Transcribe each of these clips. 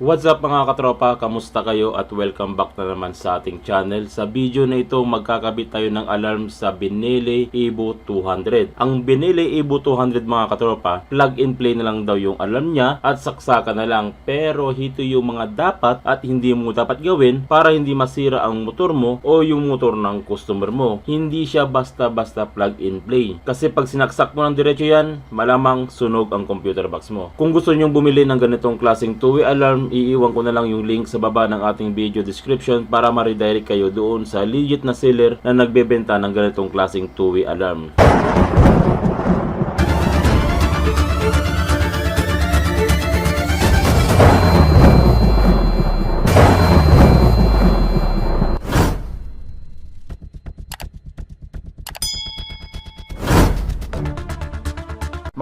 What's up mga katropa? Kamusta kayo at welcome back na naman sa ating channel. Sa video na ito, magkakabit tayo ng alarm sa Benele Evo 200. Ang Benele Evo 200 mga katropa, plug and play na lang daw yung alarm niya at saksakan na lang. Pero ito yung mga dapat at hindi mo dapat gawin para hindi masira ang motor mo o yung motor ng customer mo. Hindi siya basta-basta plug and play. Kasi pag sinaksak mo ng diretso yan, malamang sunog ang computer box mo. Kung gusto nyong bumili ng ganitong klaseng two-way alarm, iiwan ko na lang yung link sa baba ng ating video description para ma-redirect kayo doon sa legit na seller na nagbebenta ng ganitong klaseng two-way alarm.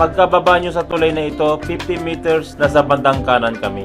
Pagkababa nyo sa tulay na ito, 50 meters, nasa bandang kanan kami.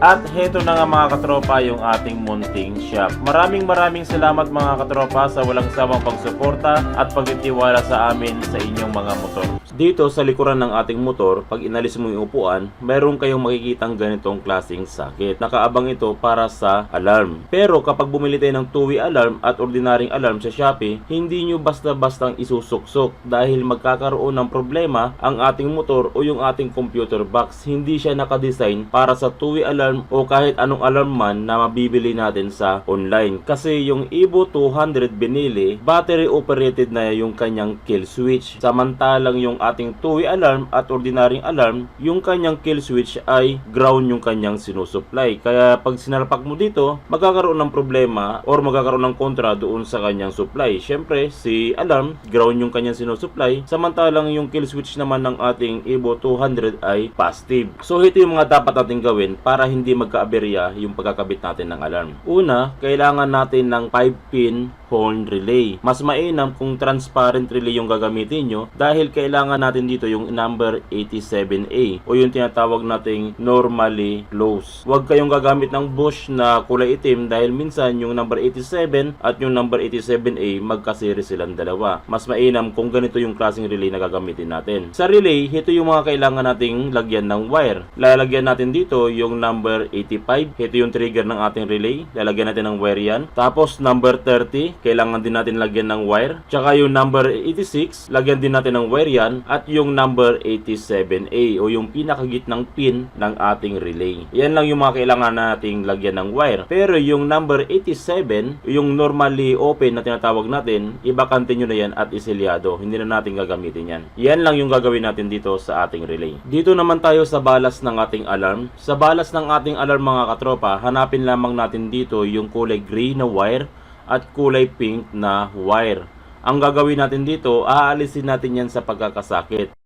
At heto na nga mga katropa yung ating munting shop. Maraming maraming salamat mga katropa sa walang sawang pagsuporta at pagtitiwala sa amin sa inyong mga motor. Dito sa likuran ng ating motor, pag inalis mo yung upuan, mayroon kayong makikitang ganitong klaseng sakit. Nakaabang ito para sa alarm. Pero kapag bumili tayo ng two-way alarm at ordinaryong alarm sa Shopee, hindi nyo basta-bastang isusuksok dahil magkakaroon ng problema ang ating motor o yung ating computer box. Hindi siya nakadesign para sa two-way alarm o kahit anong alarm man na mabibili natin sa online. Kasi yung Evo 200 binili, battery operated na yung kanyang kill switch. Samantalang yung ating two-way alarm at ordinaryong alarm, yung kanyang kill switch ay ground yung kanyang sinusupply. Kaya pag sinalpak mo dito, magkakaroon ng problema or magkakaroon ng kontra doon sa kanyang supply. Syempre, si alarm, ground yung kanyang sinusupply. Samantalang yung kill switch naman ng ating Evo 200 ay positive. So ito yung mga dapat natin gawin para hindi magkaaberya yung pagkakabit natin ng alarm. Una, kailangan natin ng 5-pin horn relay. Mas mainam kung transparent relay yung gagamitin nyo dahil kailangan natin dito yung number 87A o yung tinatawag nating normally close. Huwag kayong gagamit ng bush na kulay itim dahil minsan yung number 87 at yung number 87A magkasiri silang dalawa. Mas mainam kung ganito yung klaseng relay na gagamitin natin. Sa relay, ito yung mga kailangan nating lagyan ng wire. Lalagyan natin dito yung number 85. Ito yung trigger ng ating relay. Lalagyan natin ng wire yan. Tapos number 30, kailangan din natin lagyan ng wire. Tsaka yung number 86, lagyan din natin ng wire yan. At yung number 87A o yung pinakagitnang pin ng ating relay. Yan lang yung mga kailangan nating lagyan ng wire. Pero yung number 87, yung normally open na tinatawag natin, ibakante nyo na yan at isilyado. Hindi na natin gagamitin yan. Yan lang yung gagawin natin dito sa ating relay. Dito naman tayo sa balas ng ating alarm. Sa balas ng ating alarm mga katropa, hanapin lamang natin dito yung kulay gray na wire at kulay pink na wire. Ang gagawin natin dito, aalisin natin yan sa pagkakasakit.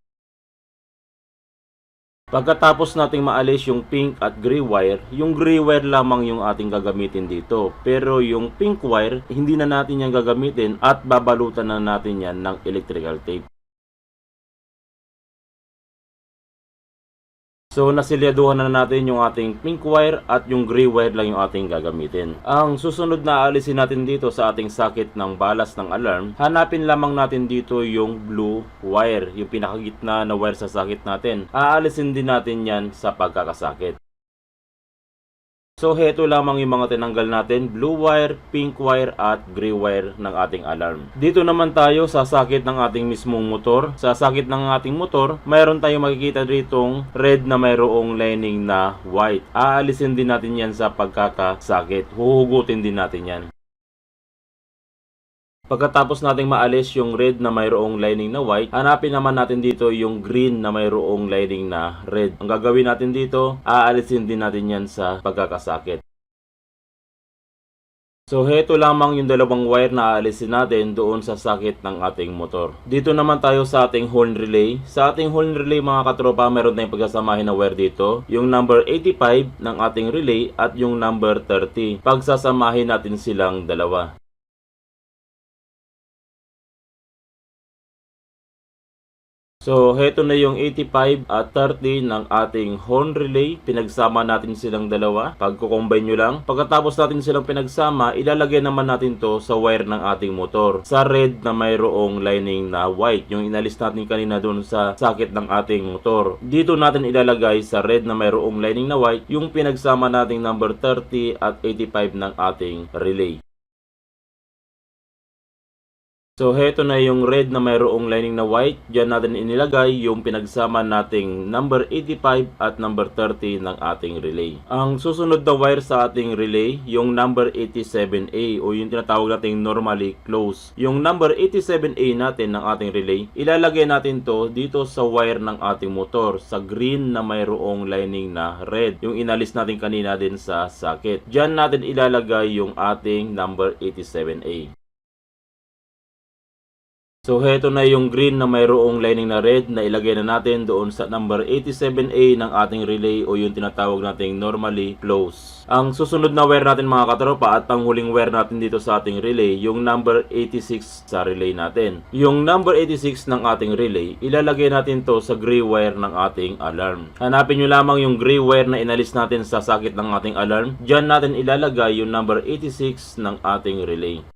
Pagkatapos nating maalis yung pink at gray wire, yung gray wire lamang yung ating gagamitin dito. Pero yung pink wire, hindi na natin yan gagamitin at babalutan na natin yan ng electrical tape. So nasilyaduhan na natin yung ating pink wire at yung gray wire lang yung ating gagamitin. Ang susunod na aalisin natin dito sa ating sakit ng balas ng alarm, hanapin lamang natin dito yung blue wire, yung pinakagitna na wire sa sakit natin. Aalisin din natin yan sa pagkakasakit. So heto lamang yung mga tinanggal natin, blue wire, pink wire at gray wire ng ating alarm. Dito naman tayo sa sakit ng ating mismong motor. Sa sakit ng ating motor, mayroon tayong makikita ditong red na mayroong lining na white. Aalisin din natin yan sa pagkakasakit. Huhugutin din natin yan. Pagkatapos nating maalis yung red na mayroong lining na white, hanapin naman natin dito yung green na mayroong lining na red. Ang gagawin natin dito, aalisin din natin yan sa pagkakasakit. So heto lamang yung dalawang wire na aalisin natin doon sa sakit ng ating motor. Dito naman tayo sa ating horn relay. Sa ating horn relay mga katropa, meron tayong pagkasamahin na wire dito. Yung number 85 ng ating relay at yung number 30. Pagsasamahin natin silang dalawa. So, heto na yung 85 at 30 ng ating horn relay. Pinagsama natin silang dalawa. Pagko-combine nyo lang. Pagkatapos natin silang pinagsama, ilalagay naman natin to sa wire ng ating motor. Sa red na mayroong lining na white. Yung inalis natin kanina doon sa sakit ng ating motor. Dito natin ilalagay sa red na mayroong lining na white yung pinagsama nating number 30 at 85 ng ating relay. So, heto na yung red na mayroong lining na white. Diyan natin inilagay yung pinagsama nating number 85 at number 30 ng ating relay. Ang susunod na wire sa ating relay, yung number 87A o yung tinatawag nating normally close. Yung number 87A natin ng ating relay, ilalagay natin to dito sa wire ng ating motor sa green na mayroong lining na red. Yung inalis natin kanina din sa socket. Diyan natin ilalagay yung ating number 87A. So heto na yung green na mayroong lining na red na ilagay na natin doon sa number 87A ng ating relay o yung tinatawag nating normally close. Ang susunod na wire natin mga katropa at panghuling wire natin dito sa ating relay yung number 86 sa relay natin. Yung number 86 ng ating relay ilalagay natin to sa gray wire ng ating alarm. Hanapin nyo lamang yung gray wire na inalis natin sa sakit ng ating alarm. Diyan natin ilalagay yung number 86 ng ating relay.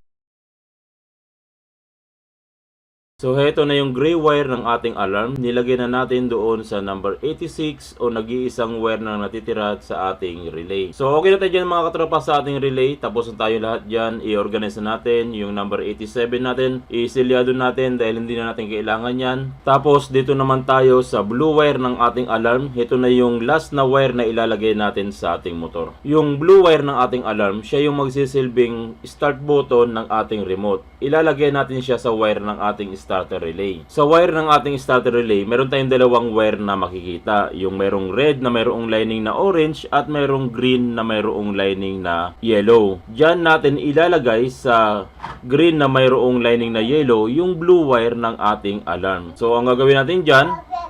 So heto na yung gray wire ng ating alarm. Nilagay na natin doon sa number 86 o nag-iisang wire na natitira sa ating relay. So okay na tayo dyan mga katropa sa ating relay. Tapos na tayo lahat dyan. I-organize na natin yung number 87 natin. Isilyado natin dahil hindi na natin kailangan yan. Tapos dito naman tayo sa blue wire ng ating alarm. Ito na yung last na wire na ilalagay natin sa ating motor. Yung blue wire ng ating alarm, siya yung magsisilbing start button ng ating remote. Ilalagay natin siya sa wire ng ating starter relay. Sa wire ng ating starter relay, meron tayong dalawang wire na makikita. Yung merong red na merong lining na orange at merong green na merong lining na yellow. Diyan natin ilalagay sa green na mayroong lining na yellow yung blue wire ng ating alarm. So ang gagawin natin diyan,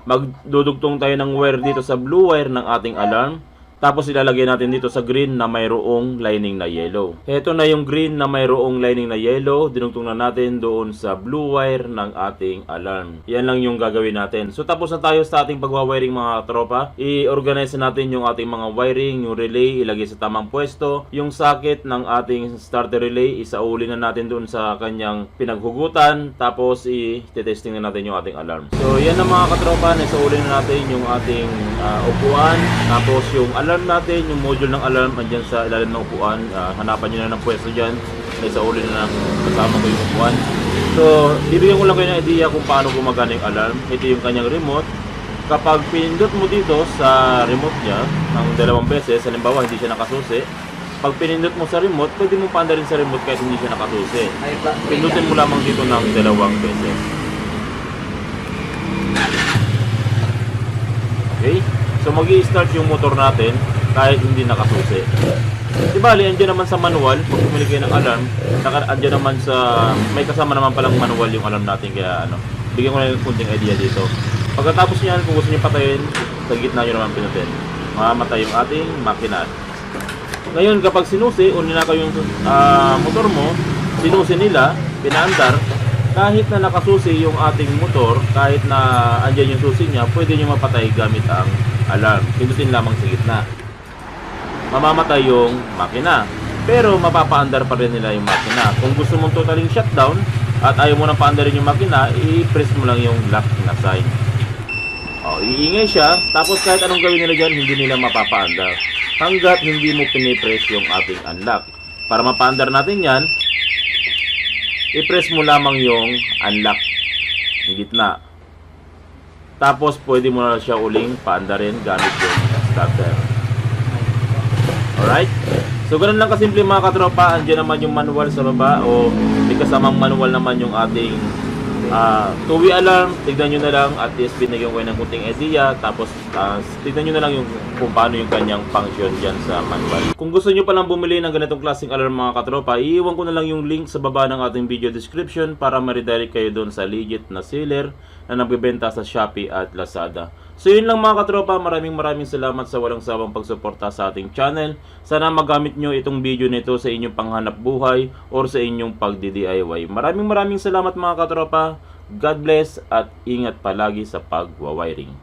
magdudugtong tayo ng wire dito sa blue wire ng ating alarm. Tapos ilalagay natin dito sa green na mayroong lining na yellow. Ito na yung green na mayroong lining na yellow. Dinugtong na natin doon sa blue wire ng ating alarm. Yan lang yung gagawin natin. So tapos na tayo sa ating pagwawiring mga tropa. I-organize natin yung ating mga wiring, yung relay, ilagay sa tamang pwesto. Yung socket ng ating starter relay, isauli na natin doon sa kanyang pinaghugutan. Tapos i-testing na natin yung ating alarm. So yan na mga katropa, isauli na natin yung ating ah, upuan. Tapos yung alarm natin, yung module ng alarm, andyan sa ilalim ng upuan. Ah, hanapan nyo na ng pwesto dyan. May sauli na ng kasama ko yung upuan. So, bibigyan ko lang kayo ng idea kung paano gumagana yung alarm. Ito yung kanyang remote. Kapag pinindot mo dito sa remote niya ng dalawang beses, halimbawa hindi siya nakasusi, pag pinindot mo sa remote, pwede mo panda rin sa remote kahit hindi siya nakasusi. Pindutin mo lamang dito ng dalawang beses. Okay? So mag start yung motor natin kahit hindi nakasusi. Di bali, andyan naman sa manual, pag pumili kayo ng alarm, naka, andyan naman sa, may kasama naman palang manual yung alarm natin, kaya ano, bigyan ko na yung kunting idea dito. Pagkatapos niyan, kung gusto niyo patayin, sa gitna nyo naman pinutin. Mamamatay yung ating makina. Ngayon, kapag sinusi o ninakaw yung ah, motor mo, sinusi nila, pinaandar, kahit na nakasusi yung ating motor, kahit na andyan yung susi niya, pwede nyo mapatay gamit ang alarm. Pinutin lamang sa gitna. Mamamatay yung makina. Pero mapapaandar pa rin nila yung makina. Kung gusto mong totaling shutdown at ayaw mo nang paandarin yung makina, i-press mo lang yung lock na sign. Oh, iingay siya, tapos kahit anong gawin nila dyan, hindi nila mapapaandar. Hanggat hindi mo pinipress yung ating unlock. Para mapaandar natin yan, i-press mo lamang yung unlock yung gitna. Tapos pwede mo na siya uling paandarin gamit yung starter. Alright? So ganun lang kasimple mga katropa, andyan naman yung manual sa baba o may kasamang manual naman yung ating ah two-way alarm. Tignan nyo na lang at least binigyan ko ng kunting idea. Tapos ah, tignan nyo na lang yung kung paano yung kanyang function dyan sa manual. Kung gusto nyo palang bumili ng ganitong klaseng alarm mga katropa, iiwan ko na lang yung link sa baba ng ating video description para ma-redirect kayo doon sa legit na seller na nagbebenta sa Shopee at Lazada. So yun lang mga katropa, maraming maraming salamat sa walang sawang pagsuporta sa ating channel. Sana magamit nyo itong video nito sa inyong panghanap buhay or sa inyong pagdi-DIY. Maraming maraming salamat mga katropa. God bless at ingat palagi sa pagwawiring.